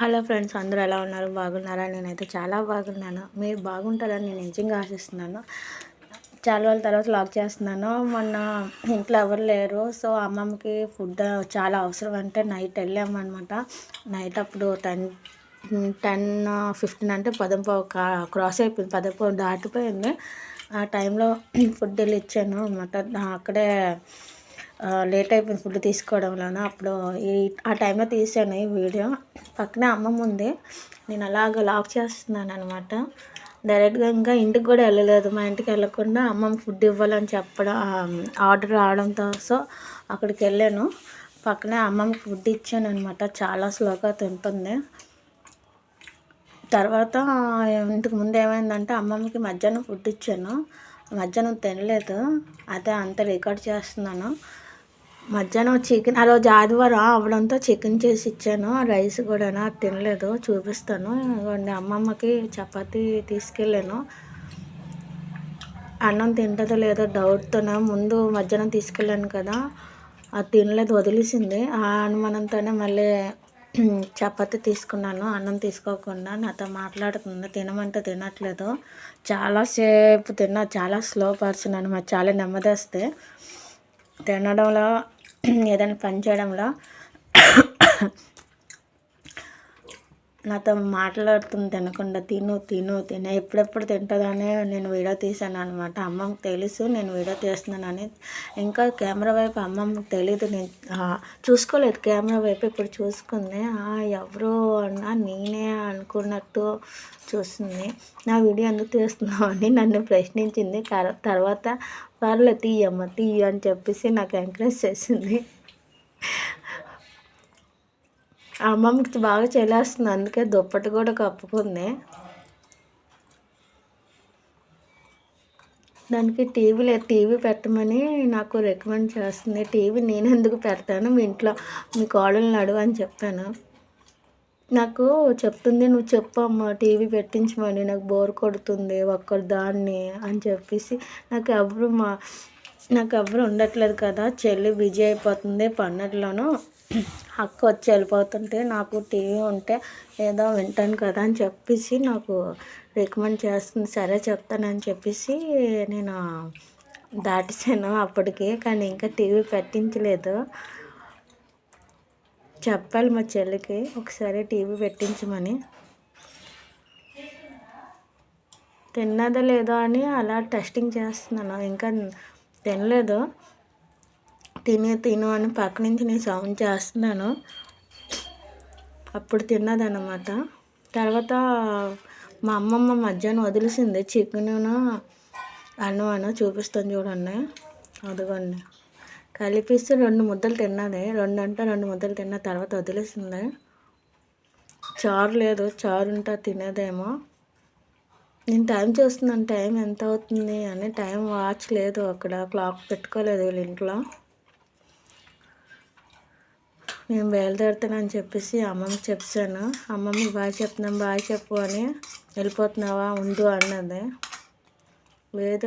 Hello friends అందరూ ఎలా ఉన్నారు? బాగున్నారా? నేనైతే చాలా బాగున్నాను. మీరు బాగుంటారని నేను నిజంగా ఆశిస్తున్నాను. చాలా రోజుల తర్వాత లాక్ చేస్తున్నాను. మొన్న ఇంట్లో ఎవరు లేరు. సో అమ్మమ్మకి ఫుడ్ చాలా అవసరం అంటే నైట్ వెళ్ళామన్నమాట. నైట్ అప్పుడు టెన్ టెన్ ఫిఫ్టీన్ అంటే పదంపావు క్రాస్ అయిపోయింది. పదంపావు దాటిపోయింది. ఆ టైంలో ఫుడ్ వెళ్ళి ఇచ్చాను అనమాట అక్కడే లేట్ అయిపోయింది ఫుడ్ తీసుకోవడం వలన అప్పుడు ఈ ఆ టైంలో తీసాను ఈ వీడియో పక్కనే అమ్మమ్మ ఉంది నేను అలాగ లాక్ చేస్తున్నాను అనమాట డైరెక్ట్గా ఇంకా ఇంటికి కూడా వెళ్ళలేదు. మా ఇంటికి వెళ్ళకుండా అమ్మమ్మ ఫుడ్ ఇవ్వాలని చెప్పడం ఆర్డర్ రావడంతో సో అక్కడికి వెళ్ళాను. పక్కనే అమ్మమ్మకి ఫుడ్ ఇచ్చాను అనమాట చాలా స్లోగా తింటుంది. తర్వాత ఇంటికి ముందు ఏమైందంటే అమ్మమ్మకి మధ్యాహ్నం ఫుడ్ ఇచ్చాను. మధ్యాహ్నం తినలేదు. అదే అంత రికార్డ్ చేస్తున్నాను. మధ్యాహ్నం చికెన్ ఆ రోజు ఆదివారం అవడంతో చికెన్ చేసి ఇచ్చాను. రైస్ కూడా తినలేదు చూపిస్తాను. అమ్మమ్మకి చపాతీ తీసుకెళ్ళాను. అన్నం తింటుందో లేదో డౌట్తోనే ముందు మధ్యాహ్నం తీసుకెళ్ళాను కదా అది తినలేదు వదిలేసింది. ఆ అనుమానంతోనే మళ్ళీ చపాతి తీసుకున్నాను అన్నం తీసుకోకుండా నాతో మాట్లాడుతుంది తినమంటే తినట్లేదు. చాలాసేపు తిన్నా చాలా స్లో పర్సన్ అనమాట చాలా నెమ్మదేస్తే తినడంలో ఏదైనా పని చేయడంలో నాతో మాట్లాడుతుంది తినకుండా తిను తిను తిను. ఎప్పుడెప్పుడు తింటుందనే నేను వీడియో తీశాను అనమాట అమ్మమ్మకి తెలుసు నేను వీడియో తీస్తున్నానని. ఇంకా కెమెరా వైపు అమ్మమ్మకి తెలియదు నేను చూసుకోలేదు. కెమెరా వైపు ఇప్పుడు చూసుకుంది. ఎవరు అన్నా నేనే అనుకున్నట్టు చూస్తుంది. నా వీడియో ఎందుకు తీస్తున్నావు అని నన్ను ప్రశ్నించింది. తర్వాత పర్లేదు తీయమ్మ తీయ అని చెప్పేసి నాకు ఎంకరేజ్ చేసింది. అమ్మమ్మకి బాగా చెల్లేస్తుంది అందుకే దుప్పటి కూడా కప్పుకుంది. దానికి టీవీ లేదు టీవీ పెట్టమని నాకు రికమెండ్ చేస్తుంది. టీవీ నేను ఎందుకు పెడతాను? మీ ఇంట్లో మీ కోడల్ని అడుగు అని చెప్పాను నాకు చెప్తుంది నువ్వు చెప్పమ్మా టీవీ పెట్టించమని. నాకు బోర్ కొడుతుంది ఒక్కరు దాన్ని అని చెప్పేసి నాకు ఎవరు మా నాకు ఎవరు ఉండట్లేదు కదా. చెల్లి బిజీ అయిపోతుంది పన్నెట్లోనూ అక్క వచ్చి వెళ్ళిపోతుంటే నాకు టీవీ ఉంటే ఏదో వింటాను కదా అని చెప్పేసి నాకు రికమెండ్ చేస్తుంది. సరే చెప్తానని చెప్పేసి నేను దాటిసాను అప్పటికి కానీ ఇంకా టీవీ పెట్టించలేదు. చెప్పాలి మా చెల్లికి ఒకసారి టీవీ పెట్టించమని. తిన్నదో లేదో అని అలా టెస్టింగ్ చేస్తున్నాను. ఇంకా తినలేదు. తినే తిను అని పక్క నుంచి నేను సౌండ్ చేస్తున్నాను. అప్పుడు తిన్నదన్నమాట. తర్వాత మా అమ్మమ్మ మధ్యాహ్నం వదిలేసింది. చికెన్ అన్నం అను చూపిస్తాను చూడండి అదిగోండి. కలిపిస్తే రెండు ముద్దలు తిన్నది. రెండు అంటే రెండు ముద్దలు తిన్న తర్వాత వదిలేసింది. చారు లేదు. చారు ఉంటే తినేదేమో. నేను టైం చూస్తున్నాను. టైం ఎంత అవుతుంది అని టైం వాచ్ లేదు అక్కడ. క్లాక్ పెట్టుకోలేదు వీళ్ళ ఇంట్లో. నేను బయలుదేరుతానని చెప్పేసి అమ్మమ్మ చెప్పాను. అమ్మమ్మ బాగా చెప్తున్నాం బాగా చెప్పు అని. వెళ్ళిపోతున్నావా? ఉండు అన్నది. లేదు